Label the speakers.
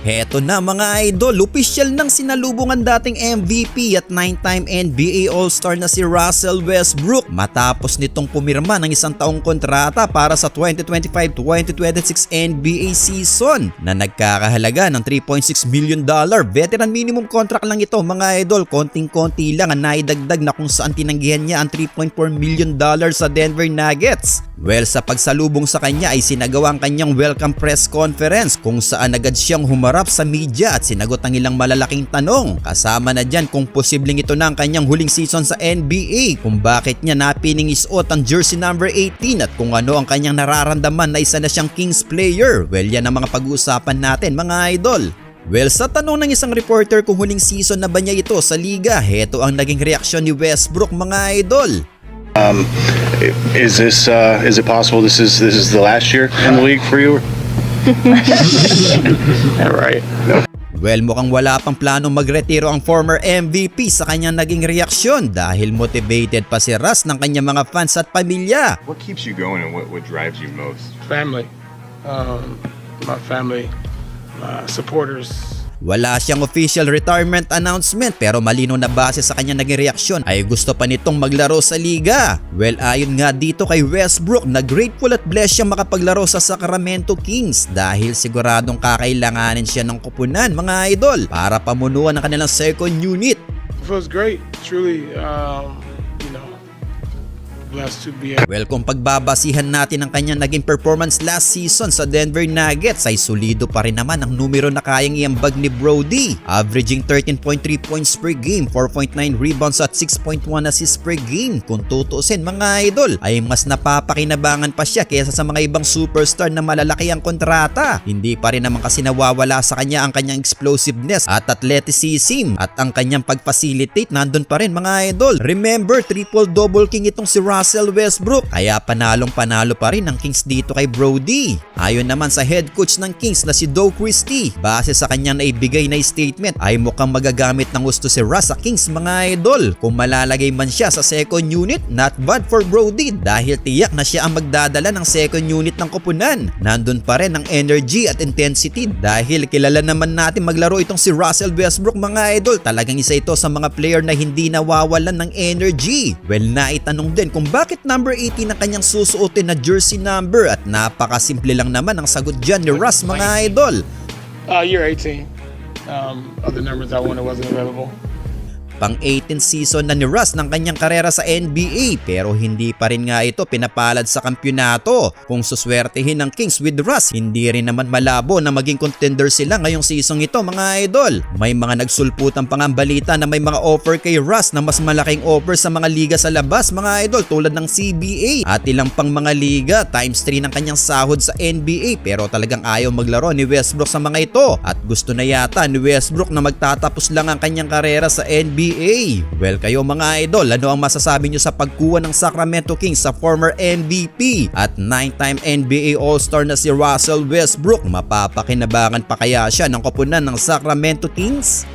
Speaker 1: Heto na mga idol, official nang sinalubungan dating MVP at 9-time NBA All-Star na si Russell Westbrook matapos nitong pumirma ng isang taong kontrata para sa 2025-2026 NBA season na nagkakahalaga ng 3.6 million dollar. Veteran minimum contract lang ito mga idol, konting-konti lang ang naidagdag na kung saan tinanggihan niya ang 3.4 million dollar sa Denver Nuggets. Well, sa pagsalubong sa kanya ay sinagawa ang kanyang welcome press conference kung saan agad siyang humarap sa media at sinagot ang ilang malalaking tanong. Kasama na dyan kung posibleng ito na ang kanyang huling season sa NBA, kung bakit niya napining isuot ang jersey number 18 at kung ano ang kanyang nararamdaman na isa na siyang Kings player. Well, yan ang mga pag-uusapan natin mga idol. Well, sa tanong ng isang reporter kung huling season na ba niya ito sa liga, heto ang naging reaksyon ni Westbrook mga idol.
Speaker 2: Is this uh, is it possible this is this is the last year in the league for you? yeah, right.
Speaker 1: Well, mukhang wala pang plano magretiro ang former MVP sa kanyang naging reaksyon dahil motivated pa si Russ ng kanyang mga fans at pamilya.
Speaker 3: What keeps you going and what, what drives you most?
Speaker 4: family, um, my family, my supporters.
Speaker 1: Wala siyang official retirement announcement pero malino na base sa kanyang naging reaksyon ay gusto pa nitong maglaro sa liga. Well ayon nga dito kay Westbrook na grateful at blessed siyang makapaglaro sa Sacramento Kings dahil siguradong kakailanganin siya ng kupunan mga idol para pamunuan ang kanilang second unit.
Speaker 4: It feels great, truly. Um, blessed to be.
Speaker 1: Well, kung pagbabasihan natin ang kanyang naging performance last season sa Denver Nuggets ay solido pa rin naman ang numero na kayang iambag ni Brody. Averaging 13.3 points per game, 4.9 rebounds at 6.1 assists per game. Kung tutuusin mga idol, ay mas napapakinabangan pa siya kaysa sa mga ibang superstar na malalaki ang kontrata. Hindi pa rin naman kasi nawawala sa kanya ang kanyang explosiveness at athleticism at ang kanyang pag-facilitate nandun pa rin mga idol. Remember, triple-double king itong si Russell Westbrook kaya panalong panalo pa rin ang Kings dito kay Brody. Ayon naman sa head coach ng Kings na si Doe Christie, base sa kanyang naibigay na statement ay mukhang magagamit ng gusto si Russ sa Kings mga idol. Kung malalagay man siya sa second unit, not bad for Brody dahil tiyak na siya ang magdadala ng second unit ng koponan. Nandun pa rin ang energy at intensity dahil kilala naman natin maglaro itong si Russell Westbrook mga idol. Talagang isa ito sa mga player na hindi nawawalan ng energy. Well, naitanong din kung bakit number 18 ang kanyang susuotin na jersey number at napakasimple lang naman ang sagot dyan ni Russ mga idol.
Speaker 4: Uh, year 18. Um, other numbers I wanted wasn't available.
Speaker 1: Pang 18 season na ni Russ ng kanyang karera sa NBA pero hindi pa rin nga ito pinapalad sa kampyonato. Kung suswertehin ng Kings with Russ, hindi rin naman malabo na maging contender sila ngayong season ito mga idol. May mga nagsulputan pang ang balita na may mga offer kay Russ na mas malaking offer sa mga liga sa labas mga idol tulad ng CBA at ilang pang mga liga times 3 ng kanyang sahod sa NBA pero talagang ayaw maglaro ni Westbrook sa mga ito at gusto na yata ni Westbrook na magtatapos lang ang kanyang karera sa NBA. Well kayo mga idol, ano ang masasabi nyo sa pagkuha ng Sacramento Kings sa former MVP at 9-time NBA All-Star na si Russell Westbrook? Mapapakinabangan pa kaya siya ng koponan ng Sacramento Kings?